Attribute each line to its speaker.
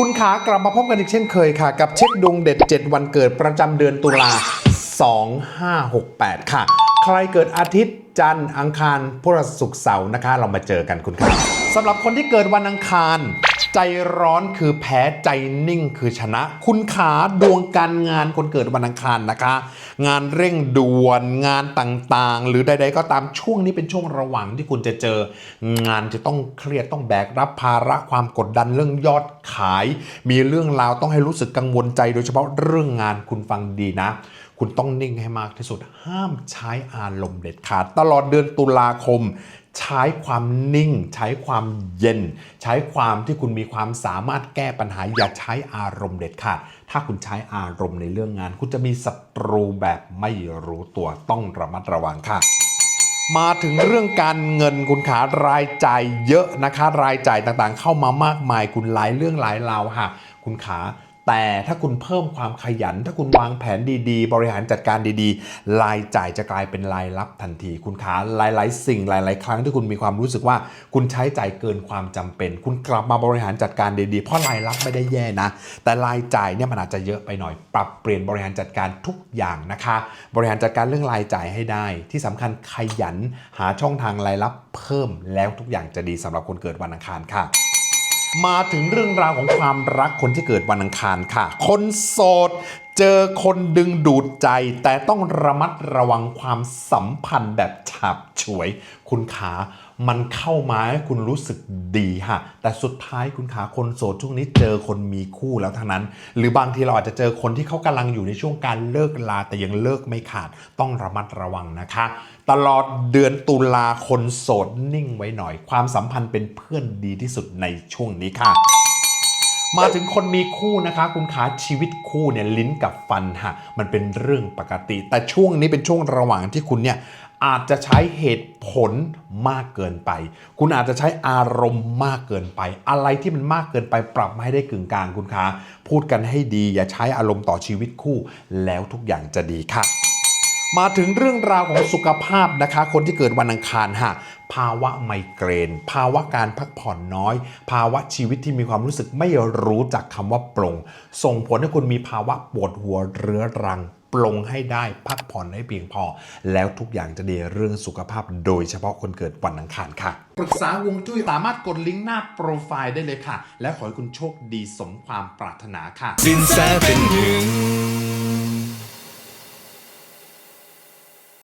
Speaker 1: คุณขากลับมาพบกันอีกเช่นเคยค่ะ กับเช็คดวงเด็ด 7 วันเกิดประจำเดือนตุลา 2568 ค่ะ ใครเกิดอาทิตย์จันทร์อังคารพฤหัสศุกร์เสาร์นะคะ เรามาเจอกันคุณค่ะสำหรับคนที่เกิดวันอังคาร ใจร้อนคือแพ้ใจนิ่งคือชนะ คุณขาดวงการงานคนเกิดวันอังคารนะคะ งานเร่งด่วนงานต่างๆ หรือใด ๆ ก็ตามช่วงนี้เป็นช่วงระหว่างที่คุณจะเจอ งานจะต้องเครียดต้องแบกรับภาระความกดดันเรื่องยอดขาย มีเรื่องราวต้องให้รู้สึกกังวลใจโดยเฉพาะเรื่องงานคุณฟังดีนะ คุณต้องนิ่งให้มากที่สุด ห้ามใช้อารมณ์เด็ดขาด ตลอดเดือนตุลาคม ใช้ความนิ่ง ใช้ความเย็น ใช้ความที่คุณมีความสามารถแก้ปัญหา อย่าใช้อารมณ์เด็ดขาด ถ้าคุณใช้อารมณ์ในเรื่องงาน คุณจะมีศัตรูแบบไม่รู้ตัวต้องระมัดระวังค่ะมาถึงเรื่องการเงินคุณขารายจ่ายเยอะนะคะ รายจ่ายต่างๆ เข้ามามากมายคุณหลายเรื่องหลายราวค่ะ คุณขา แต่ถ้าคุณเพิ่มความขยัน ถ้าคุณวางแผนดีๆ บริหารจัดการดีๆ รายจ่ายจะกลายเป็นรายรับทันที คุณขาหลายๆ สิ่งหลาย ๆ ครั้งที่คุณมีความรู้สึกว่า คุณใช้จ่ายเกินความจำเป็น คุณกลับมาบริหารจัดการดีๆ เพราะรายรับไม่ได้แย่นะ แต่รายจ่ายเนี่ยมันอาจจะเยอะไปหน่อย ปรับเปลี่ยนบริหารจัดการทุกอย่างนะคะ บริหารจัดการเรื่องรายจ่ายให้ได้ ที่สำคัญขยันหาช่องทางรายรับเพิ่มแล้วทุกอย่างจะดีสำหรับคนเกิดวันอังคารค่ะ มาถึงเรื่องราวของความรักคนที่เกิดวันอังคารค่ะ คนโสดเจอคนดึงดูดใจ แต่ต้องระมัดระวังความสัมพันธ์แบบฉาบฉวย คุณขา มันเข้ามาให้คุณรู้สึกดีค่ะ แต่สุดท้ายคุณขาคนโสดช่วงนี้เจอคนมีคู่แล้วทั้งนั้น หรือบางทีเราอาจจะเจอคนที่เขากำลังอยู่ในช่วงการเลิกลาแต่ยังเลิกไม่ขาดต้องระมัดระวังนะคะ ตลอดเดือนตุลาคนโสดนิ่งไว้หน่อย ความสัมพันธ์เป็นเพื่อนดีที่สุดในช่วงนี้ค่ะ มาถึงคนมีคู่นะคะ คุณขาชีวิตคู่เนี่ยลิ้นกับฟันฮะมันเป็นเรื่องปกติ แต่ช่วงนี้เป็นช่วงระหว่างที่คุณเนี่ยอาจจะใช้เหตุผลมากเกินไป คุณอาจจะใช้อารมณ์มากเกินไป อะไรที่มันมากเกินไปปรับมาให้ได้กึ่งกลางคุณขาพูดกันให้ดี อย่าใช้อารมณ์ต่อชีวิตคู่ แล้วทุกอย่างจะดีค่ะมาถึงเรื่องราวของสุขภาพนะคะ คนที่เกิดวันอังคารฮะ ภาวะไมเกรน ภาวะการพักผ่อนน้อย ภาวะชีวิตที่มีความรู้สึกไม่รู้จักคำว่าปลงส่งผลให้คุณมีภาวะปวดหัวเรื้อรังปลงให้ได้พักผ่อนให้เพียงพอ แล้วทุกอย่างจะดีเรื่องสุขภาพ โดยเฉพาะคนเกิดวันอังคารค่ะปรึกษาวงจุ้ยสามารถกดลิงก์หน้าโปรไฟล์ได้เลยค่ะ และขอให้คุณโชคดีสมความปรารถนาค่ะ
Speaker 2: สินแสเป็นหนึ่ง